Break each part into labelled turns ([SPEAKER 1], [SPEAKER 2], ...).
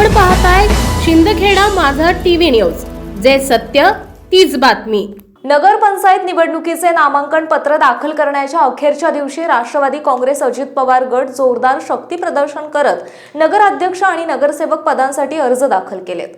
[SPEAKER 1] आपण पाहताय शिंदखेडा माझा टीव्ही न्यूज. जे सत्य तीच बातमी.
[SPEAKER 2] नगरपंचायत निवडणुकीचे नामांकन पत्र दाखल करण्याच्या अखेरच्या दिवशी राष्ट्रवादी काँग्रेस अजित पवार गट जोरदार शक्ती प्रदर्शन करत नगराध्यक्ष आणि नगरसेवक पदांसाठी अर्ज दाखल केलेत.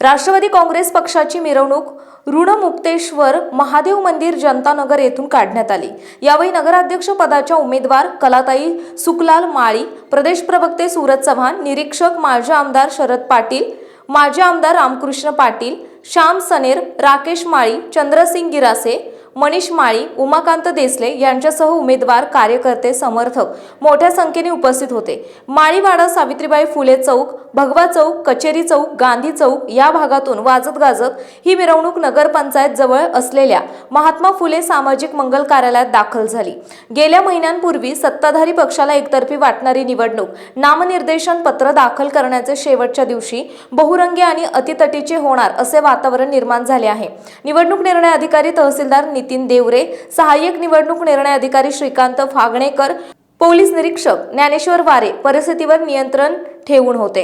[SPEAKER 2] राष्ट्रवादी काँग्रेस पक्षाची मिरवणूक ऋणमुक्तेश्वर महादेव मंदिर जनतानगर येथून काढण्यात आली. यावेळी नगराध्यक्ष पदाच्या उमेदवार कलाताई सुकलाल माळी प्रदेश प्रवक्ते सूरज चव्हाण निरीक्षक माजी आमदार शरद पाटील माजी आमदार रामकृष्ण पाटील श्याम सनेर राकेश माळी चंद्रसिंग गिरासे मनीष माळी उमाकांत देसले यांच्यासह उमेदवार कार्यकर्ते समर्थक मोठ्या संख्येने उपस्थित होते. माळीवाडा सावित्रीबाई फुले चौक भगवा चौक कचेरी चौक गांधी चौक या भागातून वाजत गाजत ही मिरवणूक नगरपंचायत जवळ असलेल्या महात्मा फुले सामाजिक मंगल कार्यालयात दाखल झाली. गेल्या महिन्यांपूर्वी सत्ताधारी पक्षाला एकतर्फी वाटणारी निवडणूक नामनिर्देशन पत्र दाखल करण्याचे शेवटच्या दिवशी बहुरंगी आणि अतितटीचे होणार असे वातावरण निर्माण झाले आहे. निवडणूक निर्णय अधिकारी तहसीलदार नितीन देवरे सहाय्यक निवडणूक निर्णय अधिकारी श्रीकांत फागणेकर पोलीस निरीक्षक ज्ञानेश्वर वारे परिस्थितीवर नियंत्रण ठेवून होते.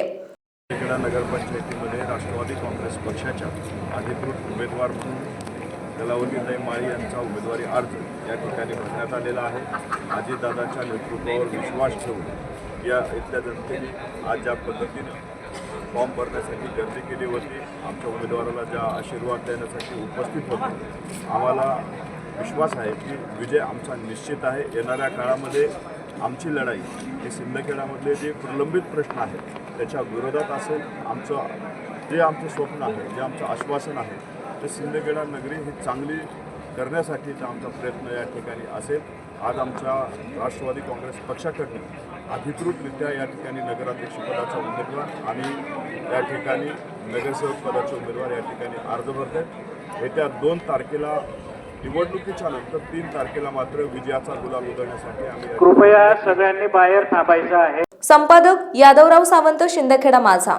[SPEAKER 3] नगरपंचायतीमध्ये राष्ट्रवादी काँग्रेस पक्षाच्या अधिकृत उमेदवार म्हणून कलावतीताई माळी यांचा उमेदवारी अर्ज या ठिकाणी भरण्यात आलेला आहे. अजितदादाच्या नेतृत्वावर विश्वास ठेवून या इथल्या जनतेने आज ज्या पद्धतीनं फॉर्म भरण्यासाठी गर्दी केली होती. आमच्या उमेदवाराला ज्या आशीर्वाद देण्यासाठी उपस्थित होतो आम्हाला विश्वास आहे की विजय आमचा निश्चित आहे. येणाऱ्या काळामध्ये आमची लढाई ही सिंदखेडामधले जे प्रलंबित प्रश्न आहेत त्याच्या विरोधात असेल आमचं जे आमचं स्वप्न आहे जे आमचं आश्वासन आहे ते सिंदखेडा नगरी ही चांगली करण्यासाठीचा आमचा प्रयत्न या ठिकाणी असेल. आज आमच्या राष्ट्रवादी काँग्रेस पक्षाकडनं अधिकृतरित्या या ठिकाणी नगराध्यक्षपदाचा उमेदवार आणि या ठिकाणी नगरसेवक पदाचे उमेदवार या ठिकाणी अर्ज भरत आहेत येत्या दोन तारखेला निवडणुकीच्या नंतर तीन तारखेला मात्र विजयाचा गुलाल उधळण्यासाठी आम्ही
[SPEAKER 4] कृपया सगळ्यांनी बाहेर थांबायचं आहे.
[SPEAKER 2] संपादक यादवराव सावंत शिंदखेडा माझा.